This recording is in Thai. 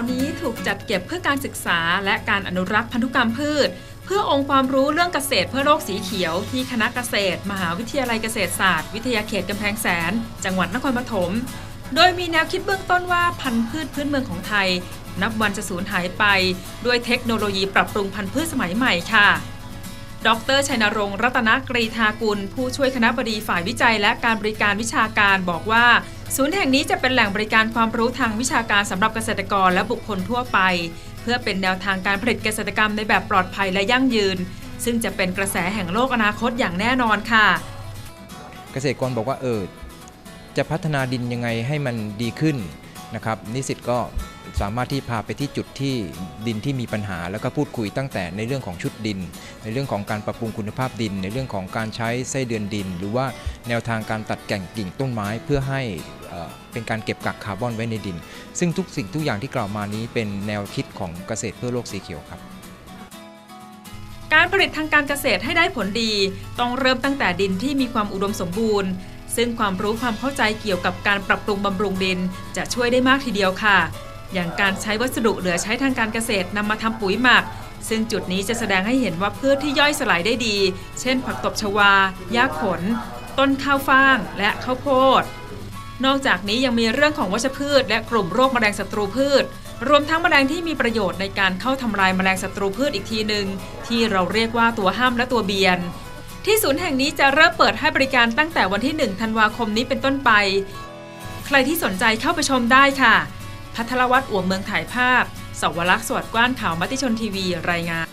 านี้ถูกจัดเก็บเพื่อการศึกษาและการอนุรักษ์พันธุกรรมพืช เพื่อองค์ความรู้เรื่องเกษตรเพื่อโลกสีเขียวที่คณะเกษตร มหาวิทยาลัยเกษตรศาสตร์ วิทยาเขตกำแพงแสน จังหวัดนครปฐมโดยมีแนวคิดเบื้องต้นว่าพันธุ์พืชพื้นเมืองของไทย นับวันจะสูญหายไป ด้วยเทคโนโลยีปรับปรุงพันธุ์พืชสมัยใหม่ค่ะดรชัยนรงค์รัตนกรีธากุล ผู้ช่วยคณะบดีฝ่ายวิจัยและการบริการวิชาการบอกว่า ศูนย์แห่งนี้จะเป็นแหล่งบริการความรู้ทางวิชาการสำหรับเกษตรกรและบุคคลทั่วไป เพื่อเป็นแนวทางการผลิตเกษตรกรรมในแบบปลอดภัยและยั่งยืน ซึ่งจะเป็นกระแสแห่งโลกอนาคตอย่างแน่นอนค่ะ เกษตรกรบอกว่าเออจะพัฒนาดินยังไงให้มันดีขึ้นนะครับนิสิตก็ สามารถที่พาไปที่จุดที่ดินที่มีปัญหา แล้วก็พูดคุยตั้งแต่ในเรื่องของชุดดิน ในเรื่องของการปรับปรุงคุณภาพดิน ในเรื่องของการใช้ไส้เดือนดิน หรือว่าแนวทางการตัดแก่งกิ่งต้นไม้เพื่อให้เอ่อเป็นการเก็บกักคาร์บอนไว้ในดิน ซึ่งทุกสิ่งทุกอย่างที่กล่าวมานี้เป็นแนวคิดของเกษตรเพื่อโลกสีเขียวครับการผลิตทางการเกษตรให้ได้ผลดี ต้องเริ่มตั้งแต่ดินที่มีความอุดมสมบูรณ์ ซึ่งความรู้ความเข้าใจเกี่ยวกับการปรับปรุงบำรุงดิน จะช่วยได้มากทีเดียวค่ะ อย่างการใช้วัสดุเหลือใช้ทางการเกษตรนำมาทำปุ๋ยหมัก ซึ่งจุดนี้จะแสดงให้เห็นว่าพืชที่ย่อยสลายได้ดี เช่น ผักตบชวาหญ้าขน ต้นข้าวฟ่าง และข้าวโพด นอกจากนี้ยังมีเรื่องของวัชพืช และกลุ่มโรคแมลงศัตรูพืช รวมทั้งแมลงที่มีประโยชน์ในการเข้าทำลายแมลงศัตรูพืชอีกทีหนึ่งที่เราเรียกว่าตัวห้ามและตัวเบียนที่ศูนย์แห่งนี้จะเริ่มเปิดให้บริการตั้งแต่วันที่ 1 ธันวาคมนี้เป็นต้นไป ใครที่สนใจเข้าไปชมได้ค่ะ พัทรวัตรอ่วมเมืองถ่ายภาพสวรักษ์สวัสดิ์กว้านข่าวมติชนทีวี รายงาน